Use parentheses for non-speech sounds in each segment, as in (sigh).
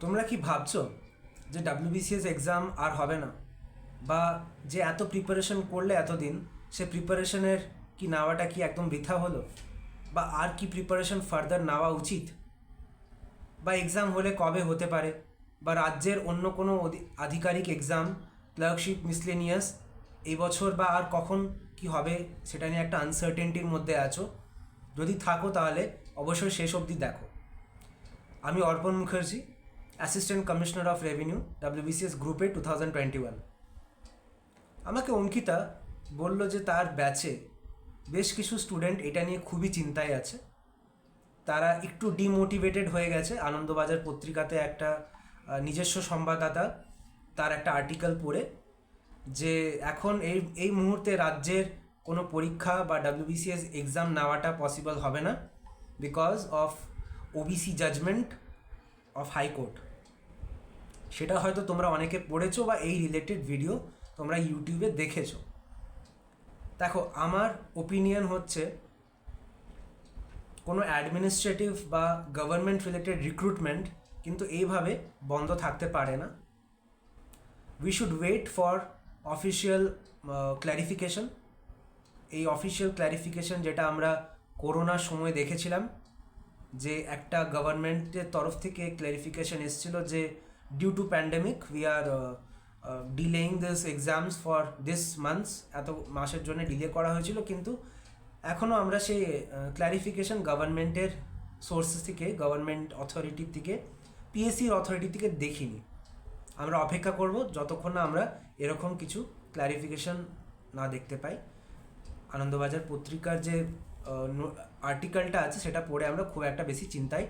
তোমরা কি ভাবছ যে ডাব্লিউবিসিএস এক্সাম আর হবে না? বা যে এত প্রিপারেশন করলে এতদিন, সে প্রিপারেশনের কি নেওয়াটা কি একদম বৃথা হলো? বা আর কি প্রিপারেশন ফার্দার নেওয়া উচিত? বা এক্সাম হলে কবে হতে পারে? বা রাজ্যের অন্য কোনো আধিকারিক এক্সাম ক্লার্কশিপ মিসলেনিয়াস এই বছর বা আর কখন কি হবে সেটা নিয়ে একটা আনসার্টেনটির মধ্যে আছো? যদি থাকো তাহলে অবশ্যই শেষ অবধি দেখো। আমি Arpan Mukherjee assistant commissioner of revenue WBCS গ্রুপে টু থাউজেন্ড টোয়েন্টি ওয়ান আমাকে অঙ্কিতা বলল যে তার ব্যাচে বেশ কিছু স্টুডেন্ট এটা নিয়ে খুবই চিন্তায় আছে। তারা একটু ডিমোটিভেটেড হয়ে গেছে। আনন্দবাজার পত্রিকাতে একটা নিজস্ব সংবাদদাতা তার একটা আর্টিকেল পড়ে যে এখন এই এই মুহূর্তে রাজ্যের কোনো পরীক্ষা বা ডাব্লিউবিসিএস এক্সাম নেওয়াটা পসিবল হবে না because of OBC judgment of high court সেটা হয়তো তোমরা অনেকে পড়েছো বা এই রিলেটেড ভিডিও তোমরা ইউটিউবে দেখেছ। দেখো, আমার ওপিনিয়ন হচ্ছে কোনো অ্যাডমিনিস্ট্রেটিভ বা গভর্নমেন্ট রিলেটেড রিক্রুটমেন্ট কিন্তু এইভাবে বন্ধ থাকতে পারে না। We should wait for official clarification এই অফিসিয়াল ক্ল্যারিফিকেশন যেটা আমরা করোনার সময় দেখেছিলাম, যে একটা গভর্নমেন্টের তরফ থেকে ক্ল্যারিফিকেশন এসেছিল যে due to pandemic we are delaying this exams for this months এত মাসের জন্য ডিলে করা হয়েছিল, কিন্তু এখনও আমরা সেই ক্ল্যারিফিকেশন গভর্নমেন্টের সোর্সেস থেকে গভর্নমেন্ট অথরিটির থেকে পিএসসির অথরিটি থেকে দেখিনি। আমরা অপেক্ষা করব যতক্ষণ না আমরা এরকম কিছু ক্ল্যারিফিকেশন না দেখতে পাই। আনন্দবাজার পত্রিকার যে আর্টিকেলটা আছে, সেটা পড়ে আমরা খুব একটা বেশি চিন্তায়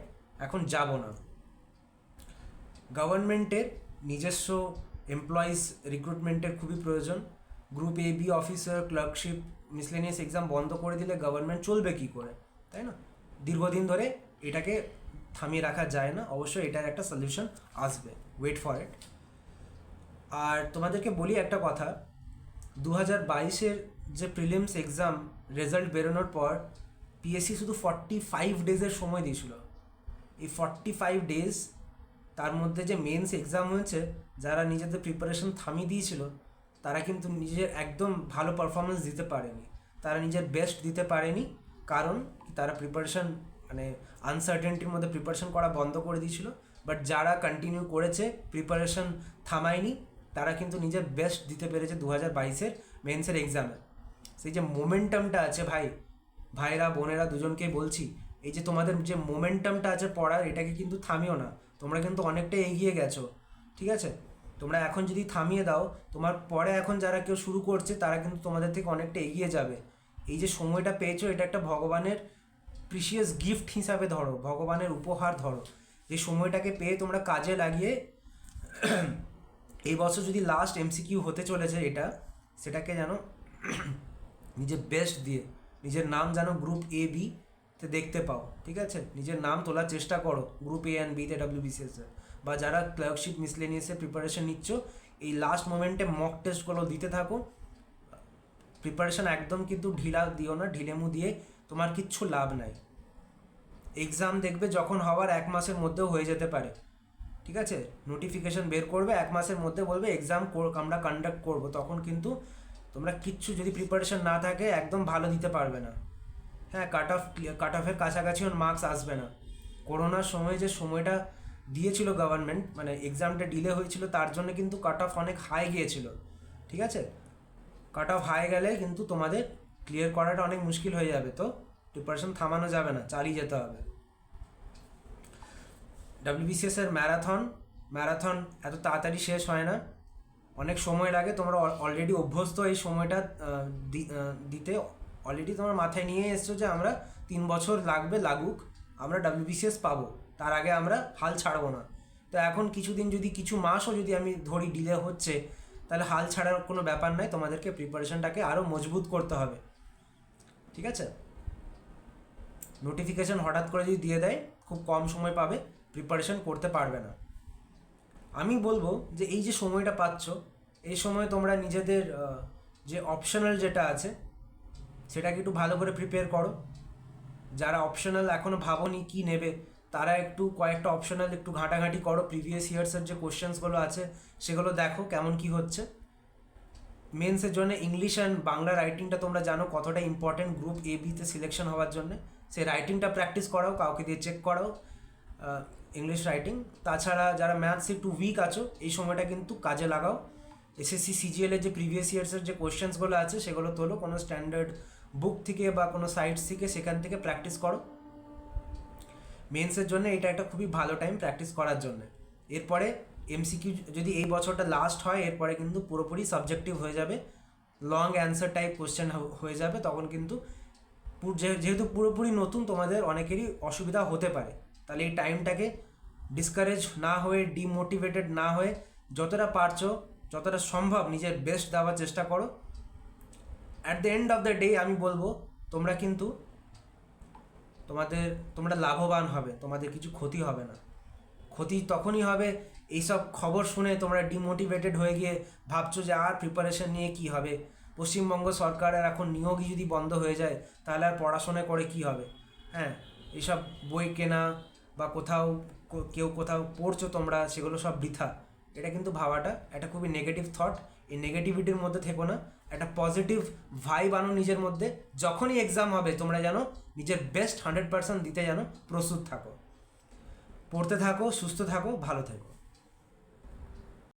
এখন যাব না। গভর্নমেন্টের নিজস্ব এমপ্লয়িজ রিক্রুটমেন্টের খুবই প্রয়োজন। Group A B officer clerkship miscellaneous exam বন্ধ করে দিলে গভর্নমেন্ট চলবে কী করে, তাই না? দীর্ঘদিন ধরে এটাকে থামিয়ে রাখা যায় না, অবশ্যই এটার একটা সলিউশন আসবে ওয়েট ফর ইট আর তোমাদেরকে বলি একটা কথা দু হাজার বাইশের যে প্রিলিমস এক্সাম রেজাল্ট বেরোনোর পর পিএসসি শুধু ফর্টি ফাইভ ডেজের সময় দিয়েছিল। এই ফর্টি ফাইভ ডেজ তার মধ্যে যে মেন্স এক্সাম হয়েছে, যারা নিজেদের প্রিপারেশন থামিয়ে দিয়েছিল, তারা কিন্তু নিজের একদম ভালো পারফরমেন্স দিতে পারেনি। তারা নিজের বেস্ট দিতে পারেনি, কারণ তারা প্রিপারেশন মানে আনসার্টেনটির মধ্যে প্রিপারেশন করা বন্ধ করে দিয়েছিল। বাট যারা কন্টিনিউ করেছে প্রিপারেশন থামায়নি, তারা কিন্তু নিজের বেস্ট দিতে পেরেছে দু হাজার বাইশের মেন্সের এক্সামে সেই যে মোমেন্টামটা আছে ভাই, ভাইরা, বোনেরা দুজনকেই বলছি, এই যে তোমাদের যে মোমেন্টামটা আছে পড়ার, এটাকে কিন্তু থামিও না। তোমরা কিন্তু অনেকটা এগিয়ে গেছো, ঠিক আছে? তোমরা এখন যদি থামিয়ে দাও, তোমার পরে এখন যারা কেউ শুরু করছে, তারা কিন্তু তোমাদের থেকে অনেকটা এগিয়ে যাবে। এই যে সময়টা পেয়েছ, এটা একটা ভগবানের প্রিসিয়াস গিফট হিসাবে ধরো, ভগবানের উপহার ধরো। যে সময়টাকে পেয়ে তোমরা কাজে লাগিয়ে (clears throat) এই বছর যদি লাস্ট এমসিকিউ হতে চলেছে এটা, সেটাকে যেন (clears throat) নিজের বেস্ট দিয়ে, নিজের নাম যেন গ্রুপ এ বি তে দেখতে পাও, ঠিক আছে? নিজের নাম তোলার চেষ্টা করো গ্রুপ এ অ্যান্ড বিতে ডাব্লিউ বিসিএসে বা যারা ক্লার্কশিপ মিসলেনিয়াসে প্রিপারেশন নিচ্ছ, এই লাস্ট মোমেন্টে মক টেস্টগুলো দিতে থাকো। প্রিপারেশন একদম কিন্তু ঢিলা দিও না ঢিলেমু দিয়ে তোমার কিচ্ছু লাভ নাই। এক্সাম দেখবে যখন হওয়ার এক মাসের মধ্যেও হয়ে যেতে পারে। ঠিক আছে? নোটিফিকেশন বের করবে, এক মাসের মধ্যে বলবে এক্সাম আমরা কন্ডাক্ট করব। তখন কিন্তু তোমরা কিচ্ছু যদি প্রিপারেশন না থাকে, একদম ভালো দিতে পারবে না। হ্যাঁ কাট অফ কাট অফের কাছাকাছি ওর মার্কস আসবে না। করোনার সময় যে সময়টা দিয়েছিল গভর্নমেন্ট মানে এক্সামটা ডিলে হয়েছিল, তার জন্য কিন্তু কাট অফ অনেক হাই গিয়েছিল। ঠিক আছে? কাট অফ হাই গেলে কিন্তু তোমাদের ক্লিয়ার করাটা অনেক মুশকিল হয়ে যাবে তো। প্রিপারেশন থামানো যাবে না, চালিয়ে যেতে হবে। ডাব্লিউবিসিএস এর ম্যারাথন ম্যারাথন এত তাড়াতাড়ি শেষ হয় না। অনেক সময় লাগে তোমরা অলরেডি অভ্যস্ত এই সময়টা দিতে অলরেডি তোমার মাথায় নিয়ে এসছো যে আমরা তিন বছর লাগবে, লাগুক, আমরা ডাব্লিউবিসিএস পাবো। তার আগে আমরা হাল ছাড়বো না। তো এখন কিছুদিন যদি কিছু মাসও যদি আমি ধরি ডিলে হচ্ছে, তাহলে হাল ছাড়ার কোনো ব্যাপার নাই, তোমাদেরকে প্রিপারেশনটাকে আরও মজবুত করতে হবে। ঠিক আছে? নোটিফিকেশন হঠাৎ করে যদি দিয়ে দেয়, খুব কম সময় পাবে প্রিপারেশন করতে পারবে না। আমি বলব যে এই যে সময়টা পাচ্ছ, এই সময় তোমরা নিজেদের যে অপশনাল যেটা আছে সেটাকে একটু ভালো করে প্রিপেয়ার করো। যারা অপশনাল এখনও ভাবনি কি নেবে, তারা একটু কয়েকটা অপশনাল একটু ঘাঁটাঘাঁটি করো। প্রিভিয়াস ইয়ার্সের যে কোশ্চেন্সগুলো আছে, সেগুলো দেখো কেমন কি হচ্ছে। মেন্সের জন্য ইংলিশ অ্যান্ড বাংলা রাইটিংটা তোমরা জানো কতটা ইম্পর্টেন্ট গ্রুপ এ বিতে সিলেকশন হওয়ার জন্য। সেই রাইটিংটা প্র্যাকটিস করাও, কাউকে দিয়ে চেক করাও ইংলিশ রাইটিং তাছাড়া যারা ম্যাথস একটু উইক আছো, এই সময়টা কিন্তু কাজে লাগাও। এসএসসি সিজিএলের যে প্রিভিয়াস ইয়ার্সের যে কোশ্চেন্সগুলো আছে, সেগুলো তোলো। কোনো স্ট্যান্ডার্ড বুক থেকে বা কোনো সাইটস থেকে সেখান থেকে প্র্যাকটিস করো। মেন্সের জন্য এটা একটা খুবই ভালো টাইম প্র্যাকটিস করার জন্য। এরপরে এমসিকিউ যদি এই বছরটা লাস্ট হয়, এরপরে কিন্তু পুরোপুরি সাবজেক্টিভ হয়ে যাবে। লং অ্যান্সার টাইপ কোশ্চেন হয়ে যাবে। তখন কিন্তু যেহেতু পুরোপুরি নতুন, তোমাদের অনেকেরই অসুবিধা হতে পারে। তাহলে এই টাইমটাকে ডিসকারেজ না হয়ে ডিমোটিভেটেড না হয়ে যতটা পারছ, যতটা সম্ভব নিজের বেস্ট দেওয়ার চেষ্টা করো। At the end of the day আমি বলব, তোমরা কিন্তু তোমাদের, তোমরা লাভবান হবে, তোমাদের কিছু ক্ষতি হবে না। ক্ষতি তখনই হবে, এইসব খবর শুনে তোমরা ডিমোটিভেটেড হয়ে গিয়ে ভাবছ যে আর প্রিপারেশন নিয়ে কি হবে? পশ্চিমবঙ্গ সরকারের এখন নিয়োগই যদি বন্ধ হয়ে যায়, তাহলে আর পড়াশোনা করে কি হবে? হ্যাঁ এইসব বই কেনা বা কোথাও, কেউ কোথাও পড়ছো তোমরা, সেগুলো সব বৃথা। এটা কিন্তু ভাবাটা একটা খুবই নেগেটিভ থট এই নেগেটিভিটির মধ্যে থেকো না। একটা পজিটিভ ভাইব আনো নিজের মধ্যে। যখনই এক্সাম হবে, তোমরা যেন নিজের বেস্ট হান্ড্রেড পার্সেন্ট দিতে যেন প্রস্তুত থাকো। পড়তে থাকো, সুস্থ থাকো, ভালো থেকো।